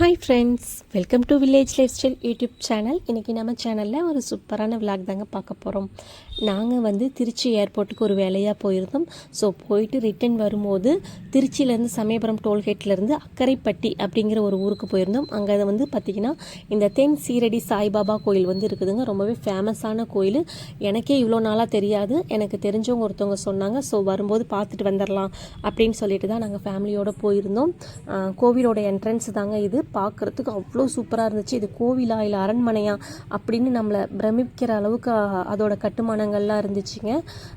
Hi friends welcome to village lifestyle YouTube channel இன்றைக்கி நம்ம சேனலில் ஒரு சூப்பரான விளாக் தாங்க பார்க்க போகிறோம் நாங்கள் வந்து திருச்சி ஏர்போர்ட்டுக்கு ஒரு வேலையாக போயிருந்தோம். ஸோ போயிட்டு ரிட்டன் வரும்போது திருச்சியிலேருந்து சமயபுரம் டோல்கேட்லேருந்து அக்கரைப்பட்டி அப்படிங்கிற ஒரு ஊருக்கு போயிருந்தோம். அங்கே அதை வந்து பார்த்திங்கன்னா இந்த தென் சீரடி சாய்பாபா கோயில் வந்து இருக்குதுங்க. ரொம்பவே ஃபேமஸான கோயில். எனக்கே இவ்வளோ நாளாக தெரியாது. எனக்கு தெரிஞ்சவங்க ஒருத்தவங்க சொன்னாங்க ஸோ வரும்போது பார்த்துட்டு வந்துடலாம் அப்படின்னு சொல்லிட்டு தான் நாங்கள் ஃபேமிலியோடு போயிருந்தோம். கோவிலோட என்ட்ரன்ஸ் தாங்க இது. பார்க்குறதுக்கு அவ்வளோ சூப்பராக இருந்துச்சு. இது கோவிலா இல்லை அரண்மனையா அப்படின்னு நம்மளை பிரமிக்கிற அளவுக்கு அதோட கட்டுமானங்கள்லாம் இருந்துச்சுங்க.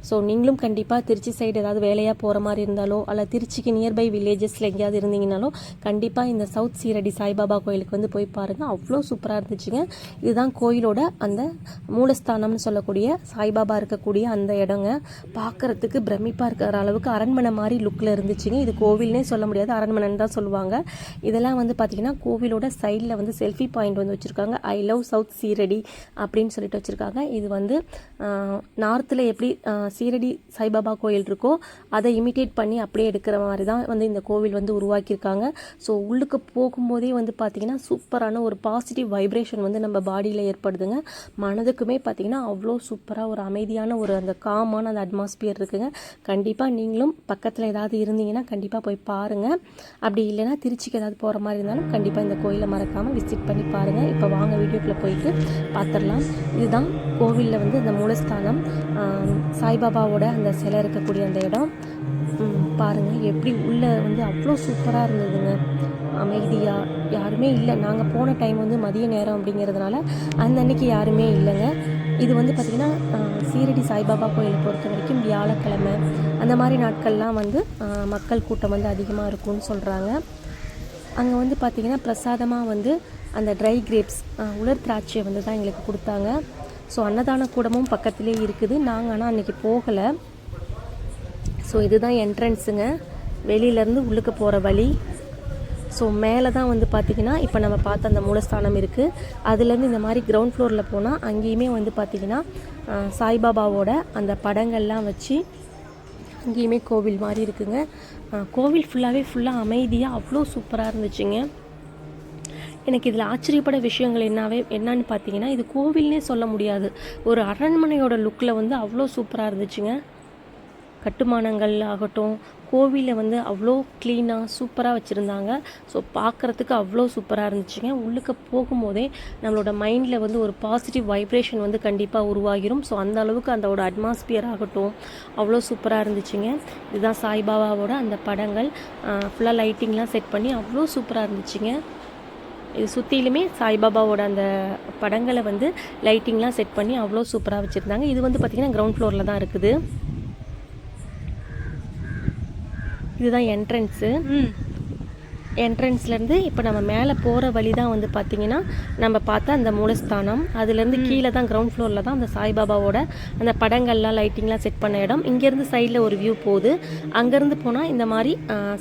ஸோ நீங்களும் கண்டிப்பாக திருச்சி சைடு ஏதாவது வேலையாக போகிற மாதிரி இருந்தாலோ அல்ல திருச்சிக்கு நியர்பை வில்லேஜஸில் எங்கேயாவது இருந்தீங்கனாலோ கண்டிப்பாக இந்த சவுத் சீரடி சாய்பாபா கோயிலுக்கு வந்து போய் பாருங்கள் அவ்வளோ சூப்பராக இருந்துச்சுங்க. இதுதான் கோயிலோட அந்த மூலஸ்தானம்னு சொல்லக்கூடிய சாய்பாபா இருக்கக்கூடிய அந்த இடங்க. பார்க்குறதுக்கு பிரமிப்பாக இருக்கிற அளவுக்கு அரண்மனை மாதிரி லுக்கில் இருந்துச்சுங்க. இது கோவில்னே சொல்ல முடியாது அரண்மனைன்னு தான் சொல்லுவாங்க. இதெல்லாம் வந்து பார்த்திங்கன்னா கோவிலோட சைடில் வந்து செல்ஃபி பாயிண்ட் வந்து வச்சுருக்காங்க. ஐ லவ் சவுத் சீரடி அப்படின்னு சொல்லிட்டு வச்சுருக்காங்க. இது வந்து நார்த்தில் எப்படி சீரடி சாய்பாபா கோயில் இருக்கோ அதை இமிட்டேட் பண்ணி அப்படியே எடுக்கிற மாதிரி தான் வந்து இந்த கோவில் வந்து உருவாக்கியிருக்காங்க. ஸோ உள்ளுக்கு போகும்போதே வந்து பார்த்திங்கன்னா சூப்பரான ஒரு பாசிட்டிவ் வைப்ரேஷன் வந்து நம்ம பாடியில் ஏற்படுதுங்க. மனதுக்குமே பார்த்திங்கன்னா அவ்வளோ சூப்பராக ஒரு அமைதியான ஒரு அந்த காமான அந்த அட்மாஸ்பியர் இருக்குங்க. கண்டிப்பாக நீங்களும் பக்கத்தில் ஏதாவது இருந்தீங்கன்னா கண்டிப்பாக போய் பாருங்கள் அப்படி இல்லைன்னா திருச்சிக்கு ஏதாவது போகிற மாதிரி இருந்தாலும் கண்டிப்பாக இந்த கோயிலை மறக்காமல் விசிட் பண்ணி பாருங்கள் இப்போ வாங்க வீடியோக்குள்ளே போயிட்டு பார்த்துடலாம் இதுதான் கோவிலில் வந்து இந்த மூலஸ்தானம். சாய்பாபாவோட அந்த சிலை இருக்கக்கூடிய அந்த இடம். பாருங்கள் பாருங்க. எப்படி உள்ளே வந்து அவ்வளோ சூப்பராக இருந்ததுங்க. அமைதியாக யாருமே இல்லை. நாங்கள் போன டைம் வந்து மதிய நேரம் அப்படிங்கிறதுனால அந்த அன்னைக்கு யாருமே இல்லைங்க. இது வந்து பார்த்திங்கன்னா சீரடி சாய்பாபா கோயிலை பொறுத்த வரைக்கும் வியாழக்கிழமை. அந்த மாதிரி நாட்கள்லாம் வந்து மக்கள் கூட்டம் வந்து அதிகமாக இருக்கும்னு சொல்கிறாங்க அங்கே வந்து பார்த்திங்கன்னா பிரசாதமாக வந்து அந்த ட்ரை கிரேப்ஸ் உலர் திராட்சையை வந்து தான் எங்களுக்கு கொடுத்தாங்க. ஸோ அன்னதான கூடமும் பக்கத்திலே இருக்குது. நாங்கள் ஆனால் அன்றைக்கி போகலை. ஸோ இதுதான் என்ட்ரன்ஸுங்க வெளியிலேருந்து உள்ளுக்கு போகிற வழி. ஸோ மேலே தான் வந்து பார்த்திங்கன்னா இப்போ நம்ம பார்த்த அந்த மூலஸ்தானம் இருக்குது அதுலேருந்து இந்த மாதிரி கிரவுண்ட் ஃப்ளோரில் போனால் அங்கேயுமே வந்து பார்த்திங்கன்னா சாய்பாபாவோட அந்த படங்கள்லாம் வச்சு அங்கேயுமே கோவில் மாதிரி இருக்குங்க. கோவில் ஃபுல்லாகவே ஃபுல்லாக அமைதியாக அவ்வளோ சூப்பராக இருந்துச்சுங்க. எனக்கு இதில் ஆச்சரியப்பட விஷயங்கள் என்னவே என்னன்னு பார்த்தீங்கன்னா இது கோவில்னே சொல்ல முடியாது. ஒரு அரண்மனையோட லுக்கில் வந்து அவ்வளோ சூப்பராக இருந்துச்சுங்க. கட்டுமானங்கள் ஆகட்டும் கோவிலை வந்து அவ்வளோ க்ளீனாக சூப்பராக வச்சுருந்தாங்க. ஸோ பார்க்குறதுக்கு அவ்வளோ சூப்பராக இருந்துச்சுங்க. உள்ளுக்கு போகும்போதே நம்மளோட மைண்டில் வந்து ஒரு பாசிட்டிவ் வைப்ரேஷன் வந்து கண்டிப்பாக உருவாகிரும். ஸோ அந்த அளவுக்கு அதோட அட்மாஸ்பியர் ஆகட்டும் அவ்வளோ சூப்பராக இருந்துச்சுங்க. இதுதான் சாய்பாபாவோட அந்த படங்கள். ஃபுல்லாக லைட்டிங்லாம் செட் பண்ணி அவ்வளோ சூப்பராக இருந்துச்சுங்க. இது சுற்றிலுமே சாய்பாபாவோட அந்த படங்களை வந்து லைட்டிங்லாம் செட் பண்ணி அவ்வளோ சூப்பராக வச்சுருந்தாங்க. இது வந்து பார்த்திங்கன்னா கிரவுண்ட் ஃப்ளோரில் தான் இருக்குது. இதுதான் என்ட்ரன்ஸு என்ட்ரன்ஸ்லேருந்து இப்போ நம்ம மேலே போகிற வழி தான் வந்து பார்த்திங்கன்னா நம்ம பார்த்த அந்த மூலஸ்தானம். அதுலேருந்து கீழே தான் கிரவுண்ட் ஃப்ளோரில் தான் அந்த சாய்பாபாவோட அந்த படங்கள்லாம் லைட்டிங்லாம் செட் பண்ண இடம். இங்கேருந்து சைடில் ஒரு வியூ போகுது. அங்கேருந்து போனால் இந்த மாதிரி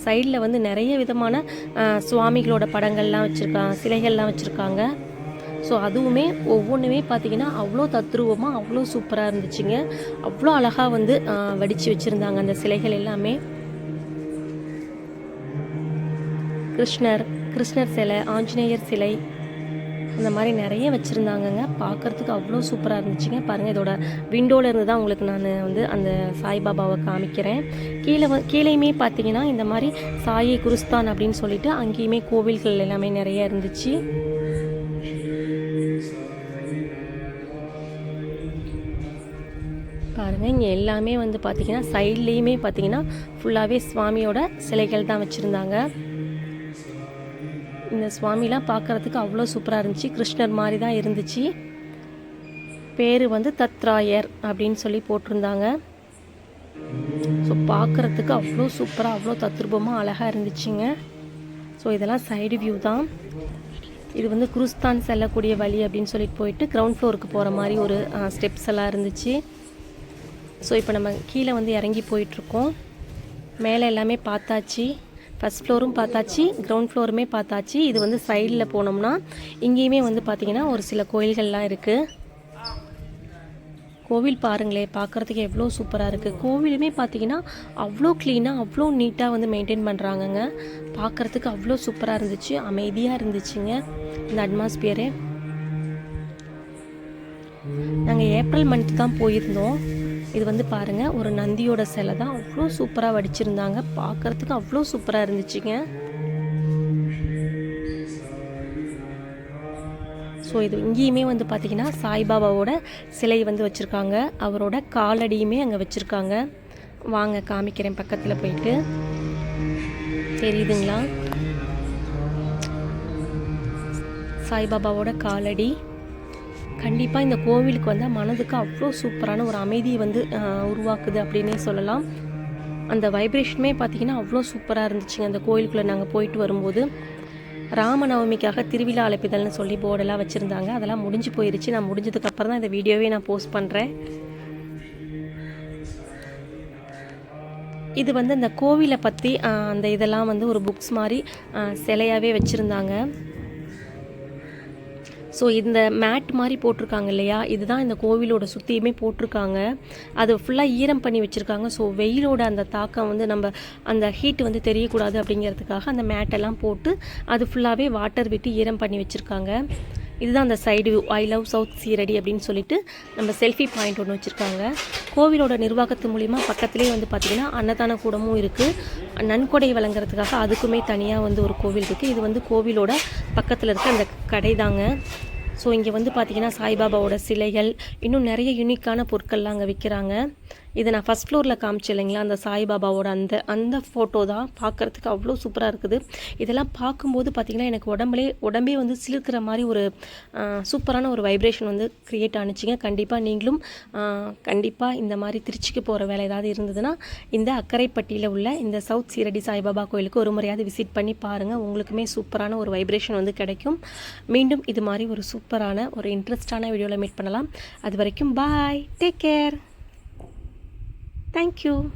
சைடில் வந்து நிறைய விதமான சுவாமிகளோட படங்கள்லாம் வச்சுருக்காங்க சிலைகள்லாம் வச்சுருக்காங்க. ஸோ அதுவுமே ஒவ்வொன்றுமே பார்த்தீங்கன்னா அவ்வளோ தத்ரூபமாக அவ்வளோ சூப்பராக இருந்துச்சுங்க. அவ்வளோ அழகாக வந்து வடித்து வச்சுருந்தாங்க அந்த சிலைகள் எல்லாமே. கிருஷ்ணர் கிருஷ்ணர் சிலை ஆஞ்சநேயர் சிலை அந்த மாதிரி நிறைய வச்சுருந்தாங்கங்க. பார்க்குறதுக்கு அவ்வளோ சூப்பராக இருந்துச்சுங்க. பாருங்கள் இதோட விண்டோவில் இருந்து தான் உங்களுக்கு நான் வந்து அந்த சாய்பாபாவை காமிக்கிறேன். கீழே வ கீழேயுமே பார்த்தீங்கன்னா இந்த மாதிரி சாயி குருஸ்தான் அப்படின்னு சொல்லிட்டு அங்கேயுமே கோவில்கள் எல்லாமே நிறைய இருந்துச்சு. பாருங்கள் இங்கே எல்லாமே வந்து பார்த்தீங்கன்னா சைட்லேயுமே பார்த்தீங்கன்னா ஃபுல்லாகவே சுவாமியோட சிலைகள் தான் வச்சுருந்தாங்க. இந்த சுவாமிலாம் பார்க்குறதுக்கு அவ்வளோ சூப்பராக இருந்துச்சு. கிருஷ்ணர் மாதிரி தான் இருந்துச்சு. பேர் வந்து தத்ராயர் அப்படின்னு சொல்லி போட்டிருந்தாங்க. ஸோ பார்க்குறதுக்கு அவ்வளோ சூப்பராக அவ்வளோ தத்ரூபமாக அழகாக இருந்துச்சுங்க. ஸோ இதெல்லாம் சைடு வியூ தான். இது வந்து குருஸ்தான் செல்லக்கூடிய வழி அப்படின்னு சொல்லிட்டு போயிட்டு கிரவுண்ட் ஃப்ளோருக்கு போகிற மாதிரி ஒரு ஸ்டெப்ஸ் எல்லாம் இருந்துச்சு. ஸோ இப்போ நம்ம கீழே வந்து இறங்கி போயிட்டுருக்கோம் மேலே எல்லாமே பார்த்தாச்சு. ஃபஸ்ட் ஃப்ளோரும் பார்த்தாச்சு கிரவுண்ட் ஃப்ளோருமே பார்த்தாச்சு. இது வந்து சைடில் போனோம்னா இங்கேயுமே வந்து பார்த்திங்கன்னா ஒரு சில கோயில்கள்லாம் இருக்குது கோவில் பாருங்களே பார்க்குறதுக்கு எவ்வளோ சூப்பராக இருக்குது கோவிலுமே பார்த்தீங்கன்னா அவ்வளோ க்ளீனாக அவ்வளோ நீட்டாக வந்து மெயின்டைன் பண்ணுறாங்கங்க பார்க்குறதுக்கு அவ்வளோ சூப்பராக இருந்துச்சு அமைதியாக இருந்துச்சுங்க இந்த அட்மாஸ்பியரே நாங்கள் ஏப்ரல் மந்த் தான் போயிருந்தோம். இது வந்து பாருங்கள் ஒரு நந்தியோட சிலை தான். அவ்வளோ சூப்பராக வடிச்சிருந்தாங்க. பார்க்குறதுக்கு அவ்வளோ சூப்பராக இருந்துச்சுங்க. ஸோ இது இங்கேயுமே வந்து பார்த்திங்கன்னா சாய்பாபாவோட சிலை வந்து வச்சுருக்காங்க. அவரோட காலடியுமே அங்கே வச்சுருக்காங்க. வாங்க காமிக்கிறேன் பக்கத்தில் போயிட்டு. தெரியுதுங்களா? சாய்பாபாவோட காலடி. கண்டிப்பாக இந்த கோவிலுக்கு வந்தால் மனதுக்கு அவ்வளோ சூப்பரான ஒரு அமைதியை வந்து உருவாக்குது அப்படின்னே சொல்லலாம். அந்த வைப்ரேஷனுமே பார்த்தீங்கன்னா அவ்வளோ சூப்பராக இருந்துச்சுங்க. அந்த கோயிலுக்குள்ளே நாங்கள் போயிட்டு வரும்போது ராமநவமிக்காக திருவிழா அழைப்பிதழ்னு சொல்லி போர்டெல்லாம் வச்சுருந்தாங்க. அதெல்லாம் முடிஞ்சு போயிருச்சு. நான் முடிஞ்சதுக்கப்புறம் தான் இந்த வீடியோவே நான் போஸ்ட் பண்ணுறேன் இது வந்து இந்த கோவிலை பற்றி அந்த இதெல்லாம் வந்து ஒரு புக்ஸ் மாதிரி சிலையாகவே வச்சுருந்தாங்க. ஸோ இந்த மேட் மாதிரி போட்டிருக்காங்க இல்லையா? இதுதான் இந்த கோவிலோட சுற்றியுமே போட்டிருக்காங்க. அது ஃபுல்லாக ஈரம் பண்ணி வச்சுருக்காங்க. ஸோ வெயிலோட அந்த தாக்கம் வந்து நம்ம அந்த ஹீட் வந்து தெரியக்கூடாது அப்படிங்கிறதுக்காக அந்த மேட்டெல்லாம் போட்டு அது ஃபுல்லாகவே வாட்டர் விட்டு ஈரம் பண்ணி வச்சுருக்காங்க. இதுதான் அந்த side view I love south Shirdi அப்படின்னு சொல்லிட்டு நம்ம செல்ஃபி பாயிண்ட் ஒன்று வச்சுருக்காங்க. கோவிலோட நிர்வாகத்து மூலிமா பக்கத்துலேயே வந்து பார்த்திங்கன்னா அன்னதான கூடமும் இருக்குது நன்கொடை வழங்குறதுக்காக அதுக்குமே தனியாக வந்து ஒரு கோவில் இருக்குது இது வந்து கோவிலோட பக்கத்தில் இருக்க அந்த கடை தாங்க ஸோ இங்கே வந்து பார்த்திங்கன்னா சாய்பாபாவோட சிலைகள் இன்னும் நிறைய யூனிக்கான பொருட்கள்லாம் அங்கே விற்கிறாங்க இதை நான் ஃபஸ்ட் ஃப்ளோரில் காமிச்சேன் இல்லைங்களா? அந்த சாய்பாபாவோட அந்த அந்த ஃபோட்டோ தான். பார்க்குறதுக்கு அவ்வளோ சூப்பராக இருக்குது. இதெல்லாம் பார்க்கும்போது பார்த்திங்கன்னா எனக்கு உடம்புலே உடம்பே வந்து சிலிர்க்கிற மாதிரி ஒரு சூப்பரான ஒரு வைப்ரேஷன் வந்து க்ரியேட் ஆணுச்சுங்க கண்டிப்பாக நீங்களும் கண்டிப்பாக இந்த மாதிரி திருச்சிக்கு போகிற வேலை ஏதாவது இருந்ததுன்னா இந்த அக்கரைப்பட்டியில் உள்ள இந்த சவுத் சீரடி சாய்பாபா கோயிலுக்கு ஒரு முறையாவது விசிட் பண்ணி பாருங்கள் உங்களுக்குமே சூப்பரான ஒரு வைப்ரேஷன் வந்து கிடைக்கும். மீண்டும் இது மாதிரி ஒரு சூப்பரான ஒரு இன்ட்ரெஸ்டான வீடியோவில் மீட் பண்ணலாம். அது வரைக்கும் bye take care Thank you.